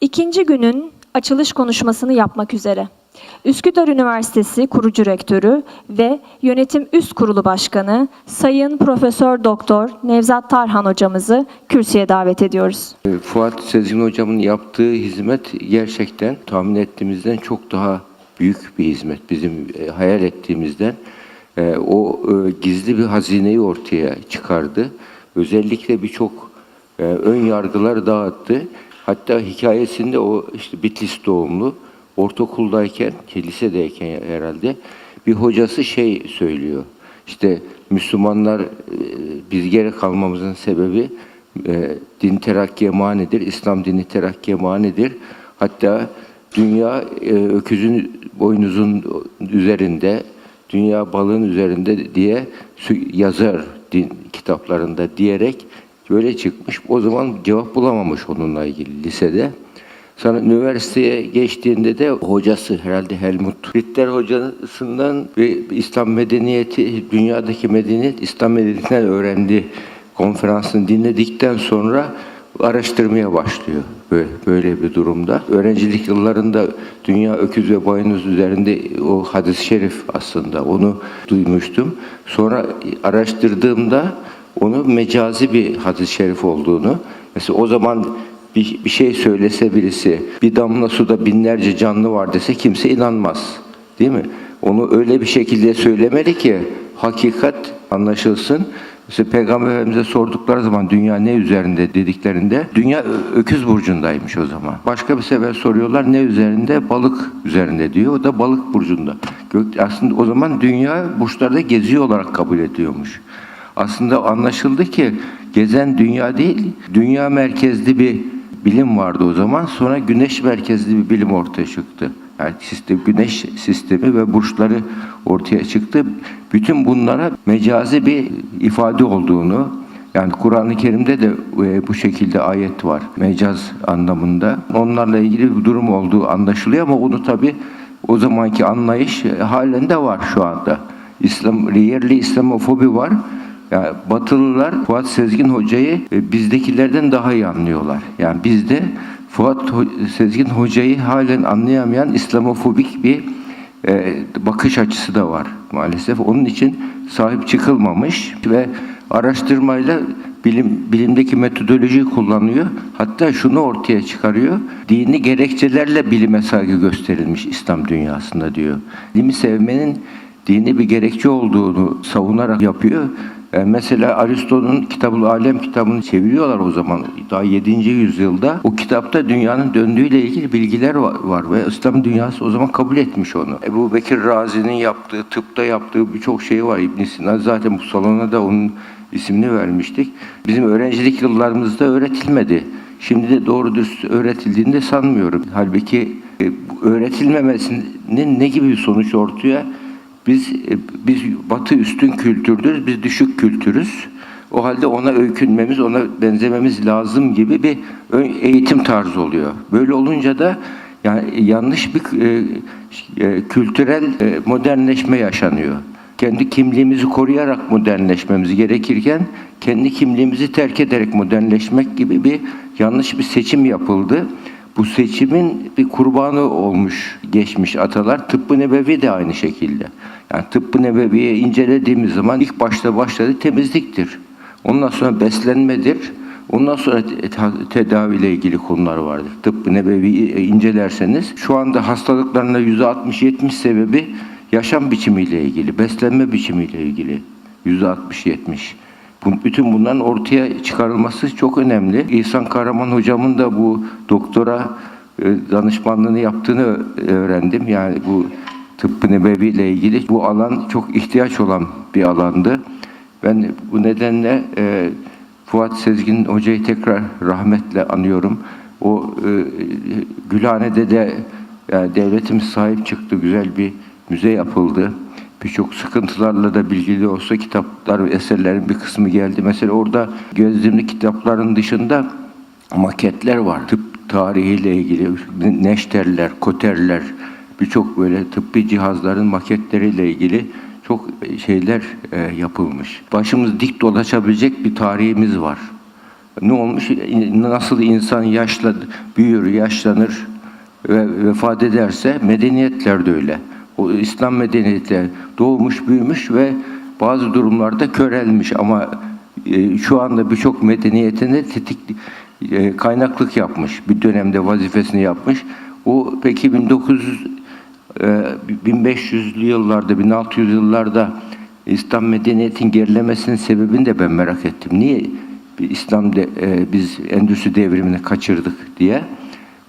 İkinci günün açılış konuşmasını yapmak üzere. Üsküdar Üniversitesi kurucu rektörü ve Yönetim Üst Kurulu Başkanı Sayın Profesör Doktor Nevzat Tarhan hocamızı kürsüye davet ediyoruz. E, Fuat Sezgin hocamın yaptığı hizmet gerçekten tahmin ettiğimizden çok daha büyük bir hizmet. Bizim e, hayal ettiğimizden e, o e, gizli bir hazineyi ortaya çıkardı. Özellikle birçok ön yargılar dağıttı. Hatta hikayesinde o işte Bitlis doğumlu ortaokuldayken, lisedeyken herhalde bir hocası şey söylüyor. İşte Müslümanlar e, biz geri kalmamızın sebebi e, din terakkiye manidir, İslam dini terakkiye manidir. Hatta dünya e, öküzün boynuzun üzerinde, dünya balığın üzerinde diye yazar din kitaplarında diyerek böyle çıkmış. O zaman cevap bulamamış onunla ilgili lisede. Sonra üniversiteye geçtiğinde de hocası herhalde Helmut Ritter hocasından ve İslam medeniyeti, dünyadaki medeniyet İslam medeniyetinden öğrendi konferansını dinledikten sonra araştırmaya başlıyor böyle, böyle bir durumda. Öğrencilik yıllarında Dünya Öküz ve Boynuz üzerinde o hadis-i şerif aslında onu duymuştum. Sonra araştırdığımda onu mecazi bir hadis-i şerif olduğunu, mesela o zaman bir, bir şey söylese birisi, bir damla suda binlerce canlı var dese kimse inanmaz. Değil mi? Onu öyle bir şekilde söylemeli ki hakikat anlaşılsın. Mesela Peygamber Efendimiz'e sordukları zaman dünya ne üzerinde dediklerinde dünya öküz burcundaymış o zaman. Başka bir sefer soruyorlar ne üzerinde? Balık üzerinde diyor. O da balık burcunda. Aslında o zaman dünya burçlarda geziyor olarak kabul ediyormuş. Aslında anlaşıldı ki gezen dünya değil, dünya merkezli bir bilim vardı o zaman. Sonra güneş merkezli bir bilim ortaya çıktı. Yani sistem, güneş sistemi ve burçları ortaya çıktı. Bütün bunlara mecazi bir ifade olduğunu, yani Kur'an-ı Kerim'de de e, bu şekilde ayet var. Mecaz anlamında. Onlarla ilgili bir durum olduğu anlaşılıyor ama onu tabi o zamanki anlayış e, halen de var şu anda. İslam, yerli İslamofobi var. Yani Batılılar Fuat Sezgin Hoca'yı e, bizdekilerden daha iyi anlıyorlar. Yani bizde Fuat Sezgin Hoca'yı halen anlayamayan İslamofobik bir e, bakış açısı da var maalesef. Onun için sahip çıkılmamış ve araştırmayla bilim bilimdeki metodolojiyi kullanıyor. Hatta şunu ortaya çıkarıyor. Dini gerekçelerle bilime saygı gösterilmiş İslam dünyasında diyor. Bilimi sevmenin dini bir gerekçe olduğunu savunarak yapıyor. E, mesela Aristo'nun kitabı Alem kitabını çeviriyorlar o zaman daha 7. yüzyılda. O kitapta dünyanın döndüğüyle ilgili bilgiler var, ve İslam dünyası o zaman kabul etmiş onu. Ebu Bekir Razi'nin yaptığı, tıpta yaptığı birçok şey var. İbn Sina zaten bu salona da onun ismini vermiştik. Bizim öğrencilik yıllarımızda öğretilmedi. Şimdi de doğru dürüst öğretildiğini de sanmıyorum. Halbuki e, öğretilmemesinin ne gibi bir sonuç ortaya biz e, biz batı üstün kültürdür, biz düşük kültürüz. O halde ona öykünmemiz, ona benzememiz lazım gibi bir eğitim tarzı oluyor. Böyle olunca da yani yanlış bir e, e, kültürel e, modernleşme yaşanıyor. Kendi kimliğimizi koruyarak modernleşmemiz gerekirken kendi kimliğimizi terk ederek modernleşmek gibi bir yanlış bir seçim yapıldı. Bu seçimin bir kurbanı olmuş geçmiş atalar. Tıbbı nebevi de aynı şekilde. Yani tıbbı nebeviye incelediğimiz zaman ilk başta başladı temizliktir. Ondan sonra beslenmedir. Ondan sonra te- te- tedaviyle ilgili konular vardır. Tıbbı nebevi incelerseniz şu anda hastalıklarında %60-70 sebebi yaşam biçimiyle ilgili, beslenme biçimiyle ilgili. %60-70. Bütün bunların ortaya çıkarılması çok önemli. İhsan Kahraman hocamın da bu doktora e, danışmanlığını yaptığını öğrendim. Yani bu tıbbı nebevi ile ilgili bu alan çok ihtiyaç olan bir alandı. Ben bu nedenle e, Fuat Sezgin hocayı tekrar rahmetle anıyorum. O e, Gülhane'de de yani devletimiz sahip çıktı. Güzel bir müze yapıldı. Birçok sıkıntılarla da bilgili olsa kitaplar ve eserlerin bir kısmı geldi. Mesela orada gözlemli kitapların dışında maketler var. Tıp tarihiyle ilgili neşterler, koterler, birçok böyle tıbbi cihazların maketleriyle ilgili çok şeyler e, yapılmış. Başımız dik dolaşabilecek bir tarihimiz var. Ne olmuş? Nasıl insan yaşla büyür, yaşlanır ve vefat ederse medeniyetler de öyle. O İslam medeniyeti doğmuş, büyümüş ve bazı durumlarda körelmiş ama e, şu anda birçok medeniyetinde tetik e, kaynaklık yapmış. Bir dönemde vazifesini yapmış. O peki 1900 e, 1500'lü yıllarda, 1600 yıllarda İslam medeniyetin gerilemesinin sebebini de ben merak ettim. Niye İslam de, e, biz endüstri devrimini kaçırdık diye.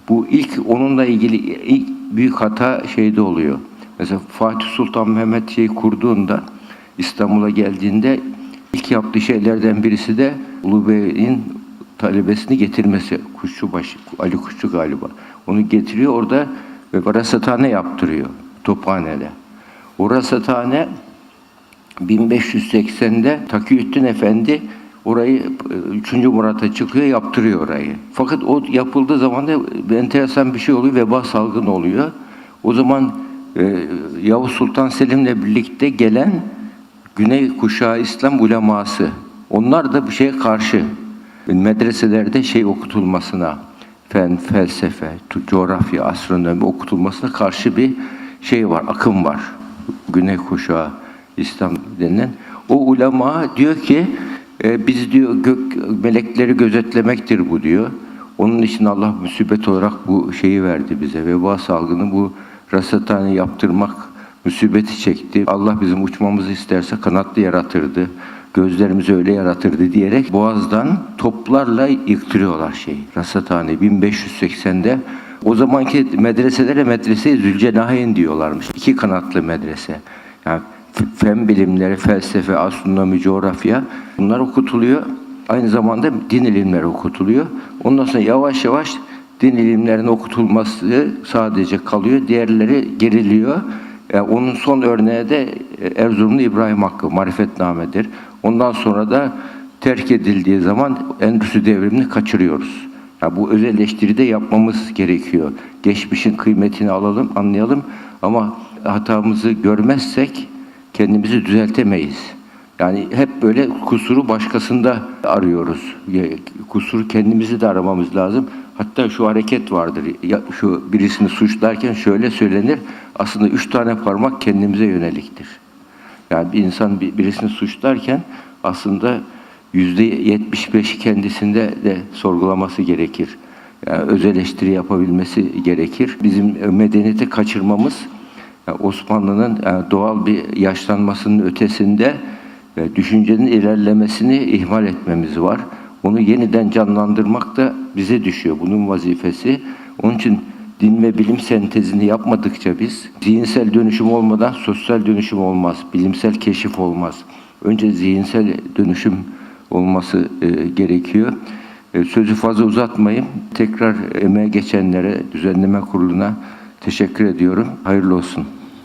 Bu ilk onunla ilgili ilk büyük hata şeyde oluyor. Mesela Fatih Sultan Mehmet şeyi kurduğunda İstanbul'a geldiğinde ilk yaptığı şeylerden birisi de Ulu Bey'in talebesini getirmesi. Kuşçubaşı, Ali Kuşçu galiba. Onu getiriyor orada ve rasathane yaptırıyor Tophane'de. O rasathane 1580'de Takiyüddin Efendi orayı 3. Murat'a çıkıyor yaptırıyor orayı. Fakat o yapıldığı zaman da enteresan bir şey oluyor. Veba salgını oluyor. O zaman e, Yavuz Sultan Selim'le birlikte gelen Güney kuşağı İslam uleması. Onlar da bu şeye karşı medreselerde şey okutulmasına, fen, felsefe, coğrafya, astronomi okutulmasına karşı bir şey var, akım var. Güney kuşağı İslam denilen. O ulema diyor ki e, biz diyor gök melekleri gözetlemektir bu diyor. Onun için Allah musibet olarak bu şeyi verdi bize. Veba salgını bu rasathane yaptırmak musibeti çekti. Allah bizim uçmamızı isterse kanatlı yaratırdı. Gözlerimizi öyle yaratırdı diyerek boğazdan toplarla yıktırıyorlar şey. Rasathane 1580'de o zamanki medreselere medrese Zülcenahen diyorlarmış. İki kanatlı medrese. Yani fen bilimleri, felsefe, astronomi, coğrafya bunlar okutuluyor. Aynı zamanda din ilimleri okutuluyor. Ondan sonra yavaş yavaş din ilimlerinin okutulması sadece kalıyor. Diğerleri geriliyor. E, onun son örneği de e, Erzurumlu İbrahim Hakkı, marifetnamedir. Ondan sonra da terk edildiği zaman endüstri devrimini kaçırıyoruz. Ya bu öz de yapmamız gerekiyor. Geçmişin kıymetini alalım, anlayalım ama hatamızı görmezsek kendimizi düzeltemeyiz. Yani hep böyle kusuru başkasında arıyoruz. Kusuru kendimizi de aramamız lazım. Hatta şu hareket vardır. Ya, şu birisini suçlarken şöyle söylenir. Aslında üç tane parmak kendimize yöneliktir. Yani bir insan bir- birisini suçlarken aslında yüzde yetmiş beşi kendisinde de sorgulaması gerekir. Yani öz eleştiri yapabilmesi gerekir. Bizim medeniyeti kaçırmamız yani Osmanlı'nın e, doğal bir yaşlanmasının ötesinde e, düşüncenin ilerlemesini ihmal etmemiz var. Onu yeniden canlandırmak da bize düşüyor. Bunun vazifesi. Onun için din ve bilim sentezini yapmadıkça biz zihinsel dönüşüm olmadan sosyal dönüşüm olmaz. Bilimsel keşif olmaz. Önce zihinsel dönüşüm olması e, gerekiyor. E, sözü fazla uzatmayayım. Tekrar emeğe geçenlere, düzenleme kuruluna teşekkür ediyorum. Hayırlı olsun.